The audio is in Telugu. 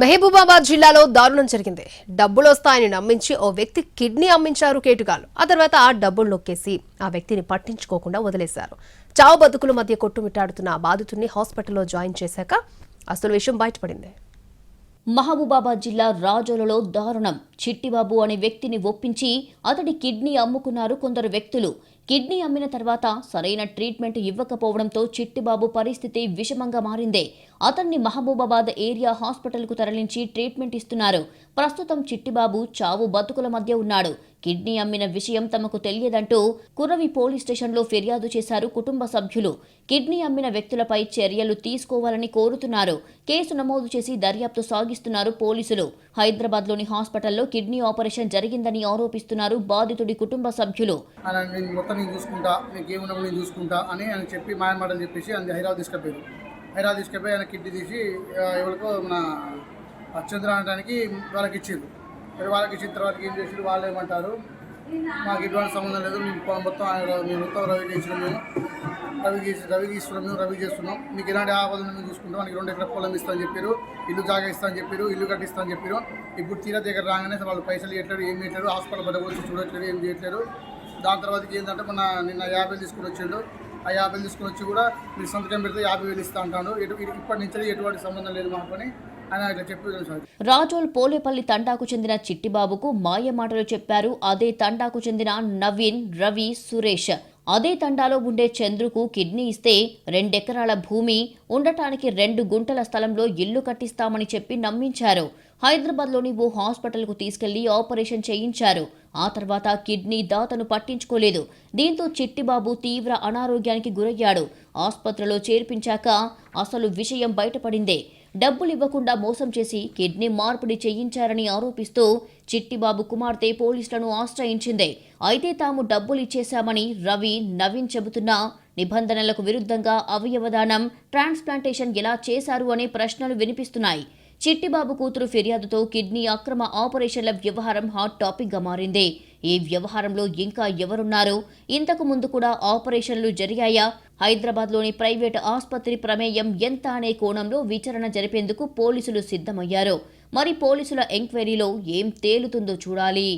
మహబూబాబాద్ జిల్లాలో దారుణం జరిగింది. డబ్బులు వస్తాయని నమ్మించి ఓ వ్యక్తి కిడ్నీ అమ్మించారు కేటుగాలు. ఆ తర్వాత ఆ డబ్బులు నొక్కేసి ఆ వ్యక్తిని పట్టించుకోకుండా వదిలేశారు. చావు బతుకుల మధ్య కొట్టుమిట్టాడుతున్న ఆ బాధితుడిని హాస్పిటల్లో జాయిన్ చేశాక అసలు విషయం బయటపడింది. మహబూబాబాద్ జిల్లా రాజోలలో దారుణం. చిట్టిబాబు అనే వ్యక్తిని ఒప్పించి అతడి కిడ్నీ అమ్ముకున్నారు కొందరు వ్యక్తులు. కిడ్నీ అమ్మిన తర్వాత సరైన ట్రీట్మెంట్ ఇవ్వకపోవడంతో చిట్టిబాబు పరిస్థితి విషమంగా మారిందే. అతన్ని మహబూబాబాద్ ఏరియా హాస్పిటల్కు తరలించి ట్రీట్మెంట్ ఇస్తున్నారు. ప్రస్తుతం చిట్టిబాబు చావు బతుకుల మధ్య ఉన్నాడు. కిడ్నీ అమ్మిన విషయం తమకు తెలియదంటూ కురవి పోలీస్ స్టేషన్లో ఫిర్యాదు చేశారు కుటుంబ సభ్యులు. కిడ్నీ అమ్మిన వ్యక్తులపై చర్యలు తీసుకోవాలని కోరుతున్నారు. కేసు నమోదు చేసి దర్యాప్తు సాగిస్తున్నారు పోలీసులు. హైదరాబాద్లోని హాస్పిటల్లో కిడ్నీ ఆపరేషన్ జరిగిందని ఆరోపిస్తున్నారు బాధితుడి కుటుంబ సభ్యులు. మొత్తం నేను చూసుకుంటా నేను చూసుకుంటా అని ఆయన చెప్పి చెప్పేసి ఆయన హైదరాబాద్ తీసుకెళ్ళారు హైదరాబాద్ తీసుకెళ్ళి ఆయన కిడ్నీ తీసి ఎవరికో మన అత్యంతర అనడానికి వాళ్ళకి ఇచ్చారు. మరి వాళ్ళకి ఇచ్చిన తర్వాత ఏం చేసి వాళ్ళు ఏమంటారు? మాకు ఎటువంటి సంబంధం లేదు మేము పొలం మొత్తం ఆయన మేము మొత్తం రవి ఇచ్చినాం మేము. రవి చేసి రవి తీసుకున్నాం మేము రవి చేస్తున్నాం. మీకు ఎలాంటి ఆపదలు మేము చూసుకుంటాం మనకి రెండు ఎకర పొలం ఇస్తామని చెప్పారు ఇల్లు జాగా ఇస్తామని చెప్పారు ఇల్లు కట్టిస్తామని చెప్పారు ఇప్పుడు తీరా దగ్గర రాగానే వాళ్ళు పైసలు ఇవ్వట్లేరు ఏం చేయట్లేరు హాస్పిటల్ బయట చూడట్లేదు ఏం చేయట్లేదు దాని తర్వాత ఏంటంటే మన నిన్న యాభై తీసుకుని వచ్చిండు. ఆ యాభై తీసుకుని వచ్చి కూడా మీరు సంతకం పెడితే యాభై వేలు ఇస్తా అంటాడు. ఎటు ఇప్పటి నుంచి ఎటువంటి సంబంధం లేదు మాకు రాజోల్ పోలేపల్లి తండాకు చెందిన చిట్టిబాబుకు మాయ మాటలు చెప్పారు. అదే తండాకు చెందిన నవీన్ రవి సురేష్. అదే తండాలో ఉండే చంద్రుకు కిడ్నీ ఇస్తే రెండెకరాల భూమి ఉండటానికి రెండు గుంటల స్థలంలో ఇల్లు కట్టిస్తామని చెప్పి నమ్మించారు. హైదరాబాద్లోని ఓ హాస్పిటల్కు తీసుకెళ్ళి ఆపరేషన్ చేయించారు. ఆ తర్వాత కిడ్నీ దాతను పట్టించుకోలేదు. దీంతో చిట్టిబాబు తీవ్ర అనారోగ్యానికి గురయ్యాడు. ఆసుపత్రిలో చేర్పించాక అసలు విషయం బయటపడిందే. డబ్బులు ఇవ్వకుండా మోసం చేసి కిడ్నీ మార్పిడి చేయించారని ఆరోపిస్తూ చిట్టిబాబు కుమార్తె పోలీసులను ఆశ్రయించింది. అయితే తాము డబ్బులు ఇచ్చేశామని రవి నవీన్ చెబుతున్నా నిబంధనలకు విరుద్ధంగా అవయవదానం ట్రాన్స్ప్లాంటేషన్ ఎలా చేశారు అనే ప్రశ్నలు వినిపిస్తున్నాయి. చిట్టిబాబు కూతురు ఫిర్యాదుతో కిడ్నీ అక్రమ ఆపరేషన్ల వ్యవహారం హాట్ టాపిక్గా మారింది. ఈ వ్యవహారంలో ఇంకా ఎవరున్నారు? ఇంతకు ముందు కూడా ఆపరేషన్లు జరిగాయా? హైదరాబాద్లోని ప్రైవేటు ఆసుపత్రి ప్రమేయం ఎంత అనే కోణంలో విచారణ జరిపేందుకు పోలీసులు సిద్ధమయ్యారు. మరి పోలీసుల ఎంక్వైరీలో ఏం తేలుతుందో చూడాలి.